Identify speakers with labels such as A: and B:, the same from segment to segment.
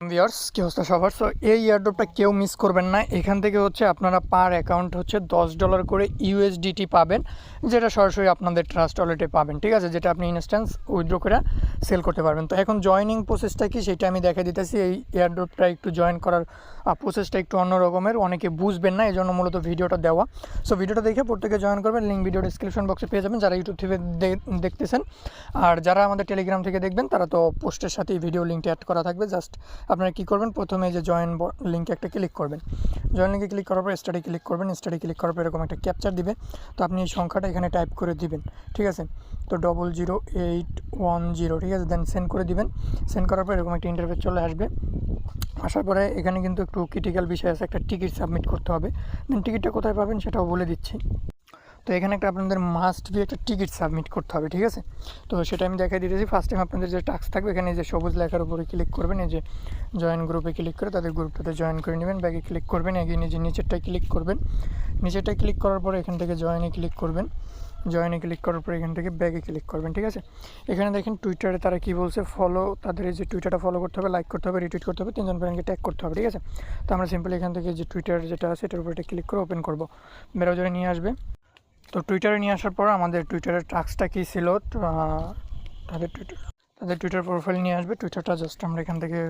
A: Viewers, কি অবস্থা সবার? সো এই ইয়ারড্রপটা কেউ মিস করবেন না। এখান থেকে হচ্ছে আপনারা পার অ্যাকাউন্ট হচ্ছে দশ ডলার করে ইউএসডিটি পাবেন, যেটা সরাসরি আপনাদের ট্রাস্ট ওয়ালেটে পাবেন, ঠিক আছে? যেটা আপনি ইনস্ট্যান্স উইথড্র করে সেল করতে পারবেন। তো এখন জয়নিং প্রসেসটা কি সেটা আমি দেখা দিতেছি। এই এয়ারড্রপটা একটু জয়েন করার প্রসেসটা একটু অন্য রকমের। অনেকে বুঝবেন না এই জন্য মূলত ভিডিওটা দেওয়া। সো ভিডিওটা দেখে প্রত্যেকে জয়েন করবেন। লিঙ্ক ভিডিও ডিসক্রিপশন বক্সে পেয়ে যাবেন, যারা ইউটিউব থেকে দেখতেছেন। আর যারা আমাদের টেলিগ্রাম থেকে দেখবেন, তারা তো পোস্টের সাথেই ভিডিও লিঙ্কটা অ্যাড করা থাকবে। জাস্ট আপনারা কী করবেন? প্রথমে যে জয়েন লিঙ্কে একটা ক্লিক করবেন। জয়েন লিঙ্কে ক্লিক করার পর স্টাডি ক্লিক করবেন। স্টাডি ক্লিক করার পর এরকম একটা ক্যাপচার দিবে। তো আপনি এই সংখ্যাটা এখানে টাইপ করে দিবেন। ঠিক আছে? তো double zero eight one zero ঠিক আছে? দেন সেন্ড করে দিবেন। সেন্ড করার পর এরকম একটা ইন্টারভিউ চলে আসবে। আসার পরে এখানে কিন্তু একটু ক্রিটিক্যাল বিষয় আছে। একটা টিকিট সাবমিট করতে হবে। দেন টিকিটটা কোথায় পাবেন সেটাও বলে দিচ্ছি। তো এখানে একটা আপনাদের মাস্ট বি একটা টিকিট সাবমিট করতে হবে, ঠিক আছে? তো সেটা আমি দেখাই দিতেছি। ফার্স্ট টাইম আপনাদের যে টাস্ক থাকবে, এখানে যে সবুজ লেখার উপরে ক্লিক করবেন, এই যে জয়েন গ্রুপে ক্লিক করে তাদের গ্রুপটাতে জয়েন করে নেবেন। ব্যাগে ক্লিক করবেন, এগিয়ে নিজে নিচেরটায় ক্লিক করবেন। নিচেরটায় ক্লিক করার পরে এখান থেকে জয়েনে ক্লিক করবেন। জয়েনে ক্লিক করার পর এখান থেকে ব্যাগে ক্লিক করবেন, ঠিক আছে? এখানে দেখেন টুইটারে তারা কি বলছে? ফলো তাদের যে টুইটারটা ফলো করতে হবে লাইক করতে হবে রিটুইট করতে হবে, তিনজন ফ্রেন্ডকে ট্যাগ করতে হবে, ঠিক আছে? তো আমরা সিম্পলি এখান থেকে যে টুইটার যেটা আছে, এটার উপরে ক্লিক করে ওপেন করব। ব্রাউজারে নিয়ে আসবে। তো টুইটারে নিয়ে আসার পর আমাদের টুইটারের টাস্কটা কী ছিল? তাদের টুইটার তাদের টুইটার প্রোফাইল নিয়ে আসবে। টুইটারটা জাস্ট আমরা এখান থেকে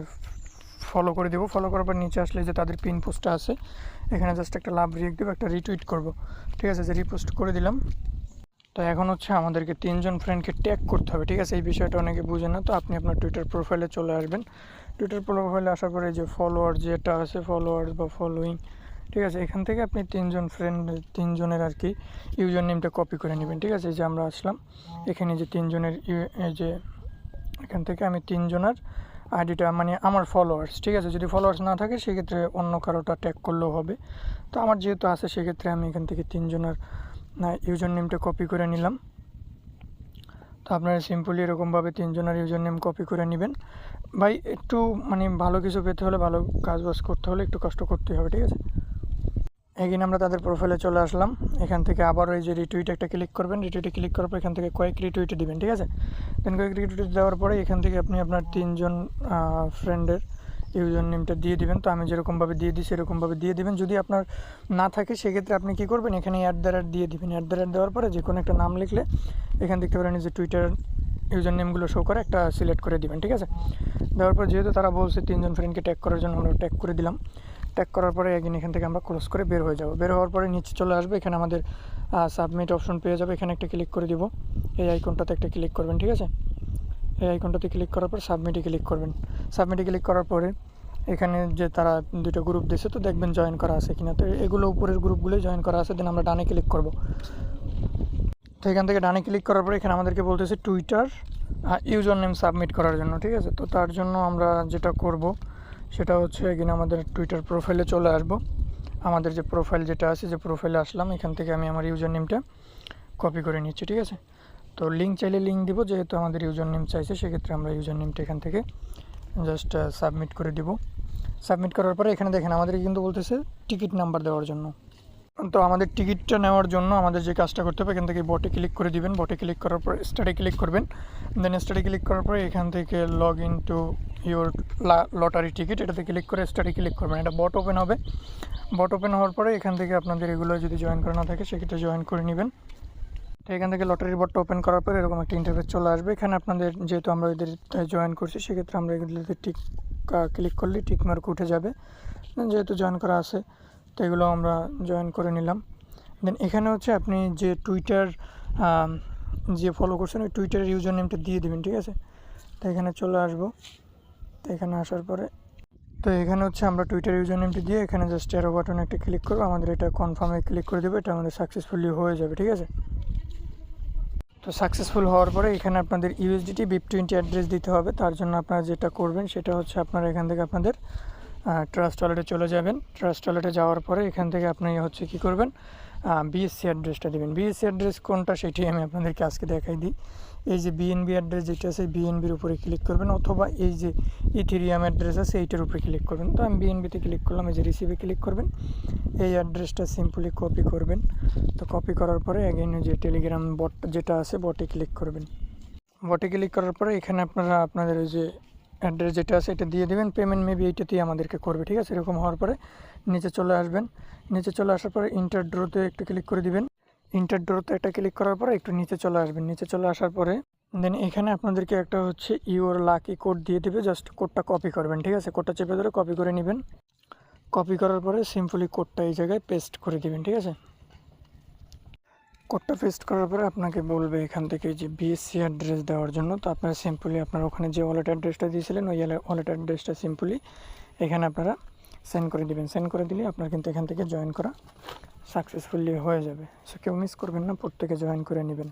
A: ফলো করে দেবো। ফলো করার পর নিচে আসলে যে তাদের পিন পোস্টটা আছে, এখানে জাস্ট একটা লাভ রিয়েক্ট দেবো, একটা রিটুইট করব। ঠিক আছে, যে রিপোস্ট করে দিলাম। তো এখন হচ্ছে আমাদেরকে তিনজন ফ্রেন্ডকে ট্যাগ করতে হবে। ঠিক আছে, এই বিষয়টা অনেকে বুঝে না। তো আপনি আপনার টুইটার প্রোফাইলে চলে আসবেন। টুইটার প্রোফাইলে আসার পরে যে ফলোয়ার যেটা আছে ফলোয়ার্স বা ফলোয়িং ঠিক আছে, এখান থেকে আপনি তিনজন ফ্রেন্ড তিনজনের আর কি ইউজার নেমটা কপি করে নেবেন, ঠিক আছে? এই যে আমরা আসলাম, এখানে যে তিনজনের এই যে এখান থেকে আমি তিনজনের আইডিটা মানে আমার ফলোয়ার্স ঠিক আছে? যদি ফলোয়ার্স না থাকে, সেক্ষেত্রে অন্য কারোটা ট্যাগ করলেও হবে। তো আমার যেহেতু আছে, সেক্ষেত্রে আমি এখান থেকে তিনজনের ইউজার নেমটা কপি করে নিলাম। তো আপনারা সিম্পলি এরকমভাবে তিনজনের ইউজার নেম কপি করে নেবেন। ভাই, একটু মানে ভালো কিছু পেতে হলে, ভালো কাজ বাজ করতে হলে একটু কষ্ট করতে হবে, ঠিক আছে? এগিন আমরা তাদের প্রোফাইলে চলে আসলাম। এখান থেকে আবার ওই যে রিটুইট একটা ক্লিক করবেন রিটুইটে ক্লিক করার পর এখান থেকে কয়েক রিটুইট দিবেন, ঠিক আছে? দেন কয়েক রিটুইট দেওয়ার পরে এখান থেকে আপনি আপনার তিনজন ফ্রেন্ডের ইউজার নেমটা দিয়ে দিবেন। তো আমি যেরকমভাবে দিয়ে দিই, সেরকমভাবে দিয়ে দিবেন। যদি আপনার না থাকে, সেক্ষেত্রে আপনি কী করবেন? এখানে অ্যাট দ্য রেট দিয়ে দিবেন। অ্যাট দ্য রেট দেওয়ার পরে যে কোনো একটা নাম লিখলে এখান দেখতে পারেন যে টুইটার ইউজার নেমগুলো শো করে একটা সিলেক্ট করে দিবেন, ঠিক আছে? দেওয়ার পর যেহেতু তারা বলছে তিনজন ফ্রেন্ডকে ট্যাগ করার জন্য আমরা ট্যাগ করে দিলাম। ট্যাগ করার পরে একদিন এখান থেকে আমরা ক্লোজ করে বের হয়ে যাব। বের হওয়ার পরে নিচে চলে আসবে, এখানে আমাদের সাবমিট অপশন পেয়ে যাবে। এখানে একটা ক্লিক করে দিব। এই আইকনটাতে একটা ক্লিক করবেন, ঠিক আছে? এই আইকনটাতে ক্লিক করার পর সাবমিটে ক্লিক করবেন। সাবমিটে ক্লিক করার পরে এখানে যে তারা দুটো গ্রুপ দিয়েছে তো দেখবেন জয়েন করা আছে কিনা। তো এগুলো উপরের গ্রুপগুলোই জয়েন করা আছে দেন আমরা ডানে ক্লিক করব। তো এখান থেকে ডানে ক্লিক করার পরে এখানে আমাদেরকে বলতেছে টুইটার ইউজার নেম সাবমিট করার জন্য, ঠিক আছে? তো তার জন্য আমরা যেটা করব সেটা হচ্ছে এখানে আমাদের টুইটার প্রোফাইলে চলে আসব। আমাদের যে প্রোফাইল যেটা আছে, যে প্রোফাইলে আসলাম, এখান থেকে আমি আমার ইউজার নেমটা কপি করে নিচ্ছি, ঠিক আছে? তো লিঙ্ক চাইলে লিঙ্ক দিব, যেহেতু আমাদের ইউজার নেম চাইছে, সেক্ষেত্রে আমরা ইউজার নেমটা এখান থেকে জাস্ট সাবমিট করে দিব। সাবমিট করার পরে এখানে দেখেন, আমাদেরকে কিন্তু বলতেছে টিকিট নাম্বার দেওয়ার জন্য। তো আমাদের টিকিটটা নেওয়ার জন্য আমাদের যে কাজটা করতে হবে, এখান থেকে বটে ক্লিক করে দিবেন। বটে ক্লিক করার পর স্টাডি ক্লিক করবেন। দেন স্টাডি ক্লিক করার পরে এখান থেকে log in to your lottery ticket এটাতে ক্লিক করে স্টাডি ক্লিক করবেন। এটা বট ওপেন হবে। বট ওপেন হওয়ার পরে এখান থেকে আপনাদের এগুলো যদি জয়েন করা না থাকে, সেক্ষেত্রে জয়েন করে নেবেন। তো এখান থেকে লটারির বটটা ওপেন করার পরে এরকম একটা ইন্টারফেস চলে আসবে। এখানে আপনাদের যেহেতু আমরা এদের জয়েন করছি, সেক্ষেত্রে আমরা এগুলোতে টিক ক্লিক করলে টিক মার্ক উঠে যাবে। যেহেতু জয়েন করা আছে, তো এগুলো আমরা জয়েন করে নিলাম। দেন এখানে হচ্ছে আপনি যে টুইটার যে ফলো করছেন, ওই টুইটারের ইউজার নেমটা দিয়ে দেবেন, ঠিক আছে? তো এখানে চলে আসব। তো এখানে আসার পরে। তো এখানে হচ্ছে আমরা টুইটার ইউজার নেমটি দিয়ে এখানে জাস্ট এরো বাটনে একটা ক্লিক করব। আমাদের এটা কনফার্মে ক্লিক করে দেবে। এটা আমাদের সাকসেসফুলি হয়ে যাবে, ঠিক আছে? তো সাকসেসফুল হওয়ার পরে এখানে আপনাদের ইউএসডিটি বিপ টোয়েন্টি অ্যাড্রেস দিতে হবে। তার জন্য আপনারা যেটা করবেন সেটা হচ্ছে আপনারা এখান থেকে আপনাদের ট্রাস্ট ওয়ালেটে চলে যাবেন। ট্রাস্ট ওয়ালেটে যাওয়ার পরে এখান থেকে আপনি হচ্ছে কি করবেন? বিএসসি অ্যাড্রেসটা দেবেন। বিএসসি অ্যাড্রেস কোনটা সেটি আমি আপনাদেরকে আজকে দেখাই দিই। এই যে বিএনবি অ্যাড্রেস যেটা আছে বিএনবির উপরে ক্লিক করবেন, অথবা এই যে ইথিরিয়াম অ্যাড্রেস আছে, এইটার উপরে ক্লিক করবেন। তো আমি বিএনবিতে ক্লিক করলাম, এই যে রিসিভে ক্লিক করবেন। এই অ্যাড্রেসটা সিম্পলি কপি করবেন। তো কপি করার পরে অ্যাগেন যে টেলিগ্রাম বট যেটা আছে বটে ক্লিক করবেন। বটে ক্লিক করার পরে এখানে আপনারা, আপনাদের ওই যে অ্যাড্রেস যেটা আছে এটা দিয়ে দেবেন পেমেন্ট মেবি এইটাতেই আমাদেরকে করবে, ঠিক আছে? এরকম হওয়ার পরে নিচে চলে আসবেন। নিচে চলে আসার পরে ইন্টার ড্রোতে একটু ক্লিক করে দিবেন। ইন্টার ড্রোতে একটা ক্লিক করার পরে একটু নিচে চলে আসবেন। নিচে চলে আসার পরে দেন এখানে আপনাদেরকে একটা হচ্ছে ইউর লাকি কোড দিয়ে দেবে জাস্ট কোডটা কপি করবেন, ঠিক আছে? কোডটা চেপে ধরে কপি করে নেবেন। কপি করার পরে সিম্পলি কোডটা এই জায়গায় পেস্ট করে দিবেন, ঠিক আছে? কোডটা পেস্ট করার পরে আপনাকে বলবে এখান থেকে যে বিএসসি অ্যাড্রেস দেওয়ার জন্য। তো আপনারা সিম্পলি আপনার ওখানে যে ওয়ালেট অ্যাড্রেসটা দিয়েছিলেন, ওই ওয়ালেট অ্যাড্রেসটা সিম্পলি এখানে আপনারা সেন্ড করে দিবেন। সেন্ড করে দিলে আপনার কিন্তু এখান থেকে জয়েন করা সাকসেসফুলি হয়ে যাবে। সো কেউ মিস করবেন না, প্রত্যেকে জয়েন করে নেবেন।